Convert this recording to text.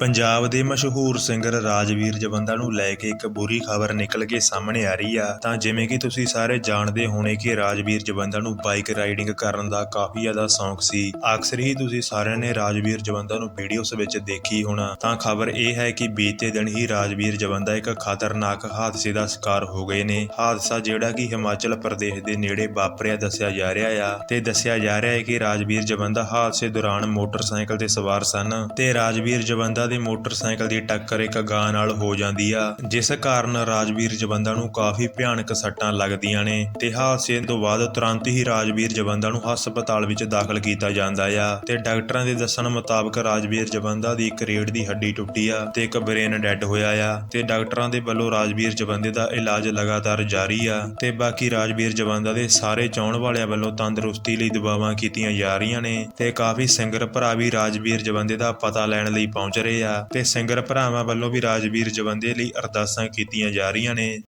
ਪੰਜਾਬ ਦੇ ਮਸ਼ਹੂਰ ਸਿੰਗਰ ਰਾਜਵੀਰ ਜਵੰਦਾ ਨੂੰ ਲੈ ਕੇ ਇੱਕ ਬੁਰੀ ਖਬਰ ਨਿਕਲ ਕੇ ਸਾਹਮਣੇ ਆ ਰਹੀ ਆ। ਤਾਂ ਜਿਵੇਂ ਕਿ ਤੁਸੀਂ ਸਾਰੇ ਜਾਣਦੇ ਹੋਣੇ ਕਿ ਰਾਜਵੀਰ ਜਵੰਦਾ ਨੂੰ ਬਾਈਕ ਰਾਈਡਿੰਗ ਕਰਨ ਦਾ ਕਾਫੀ ਜ਼ਿਆਦਾ ਸ਼ੌਂਕ ਸੀ। ਅਕਸਰ ਹੀ ਤੁਸੀਂ ਸਾਰਿਆਂ ਨੇ ਰਾਜਵੀਰ ਜਵੰਦਾ ਨੂੰ ਵੀਡੀਓਸ ਵਿੱਚ ਦੇਖੀ ਹੋਣਾ। ਤਾਂ ਖਬਰ ਇਹ ਹੈ ਕਿ ਬੀਤੇ ਦਿਨ ਹੀ ਰਾਜਵੀਰ ਜਵੰਦਾ ਇੱਕ ਖਤਰਨਾਕ ਹਾਦਸੇ ਦਾ ਸ਼ਿਕਾਰ ਹੋ ਗਏ ਨੇ। ਹਾਦਸਾ ਜਿਹੜਾ ਕਿ ਹਿਮਾਚਲ ਪ੍ਰਦੇਸ਼ ਦੇ ਨੇੜੇ ਵਾਪਰਿਆ ਦੱਸਿਆ ਜਾ ਰਿਹਾ ਆ ਤੇ ਦੱਸਿਆ ਜਾ ਰਿਹਾ ਹੈ ਕਿ ਰਾਜਵੀਰ ਜਵੰਦਾ ਹਾਦਸੇ ਦੌਰਾਨ ਮੋਟਰਸਾਈਕਲ ਤੇ ਸਵਾਰ ਸਨ ਤੇ ਰਾਜਵੀਰ ਜਵੰਦਾ ਦੇ ਮੋਟਰਸਾਈਕਲ ਦੀ ਟੱਕਰ ਇੱਕ ਗਾਂ ਨਾਲ ਹੋ ਜਾਂਦੀ ਆ, ਜਿਸ ਕਾਰਨ ਰਾਜਵੀਰ ਜਵੰਦਾ ਨੂੰ ਕਾਫੀ ਭਿਆਨਕ ਸੱਟਾਂ ਲੱਗਦੀਆਂ ਨੇ ਤੇ ਹਾਦਸੇ ਤੋਂ ਬਾਅਦ ਤੁਰੰਤ ਹੀ ਰਾਜਵੀਰ ਜਵੰਦਾ ਨੂੰ ਹਸਪਤਾਲ ਵਿੱਚ ਦਾਖਲ ਕੀਤਾ ਜਾਂਦਾ ਆ ਤੇ ਡਾਕਟਰਾਂ ਦੇ ਦੱਸਣ ਮੁਤਾਬਕ ਰਾਜਵੀਰ ਜਵੰਦਾ ਦੀ ਇੱਕ ਰੀੜ ਦੀ ਹੱਡੀ ਟੁੱਟੀ ਆ ਤੇ ਇੱਕ ਬ੍ਰੇਨ ਡੈੱਡ ਹੋਇਆ ਆ ਤੇ ਡਾਕਟਰਾਂ ਦੇ ਵੱਲੋਂ ਰਾਜਵੀਰ ਜਵੰਦੇ ਦਾ ਇਲਾਜ ਲਗਾਤਾਰ ਜਾਰੀ ਆ ਤੇ ਬਾਕੀ ਰਾਜਵੀਰ ਜਵੰਦਾ ਦੇ ਸਾਰੇ ਚਾਹਣ ਵਾਲਿਆਂ ਵੱਲੋਂ ਤੰਦਰੁਸਤੀ ਲਈ ਦੁਆਵਾਂ ਕੀਤੀਆਂ ਜਾ ਰਹੀਆਂ ਨੇ ਤੇ ਕਾਫੀ ਸਿੰਗਰ ਭਰਾ ਵੀ ਰਾਜਵੀਰ ਜਵੰਦੇ ਦਾ ਪਤਾ ਲੈਣ ਲਈ ਪਹੁੰਚ ਰਹੇ ਆ ਤੇ ਸਿੰਗਰ ਭਰਾਵਾਂ ਵੱਲੋਂ ਵੀ ਰਾਜਵੀਰ ਜਵੰਦੇ ਲਈ ਅਰਦਾਸਾਂ ਕੀਤੀਆਂ ਜਾ ਰਹੀਆਂ ਨੇ।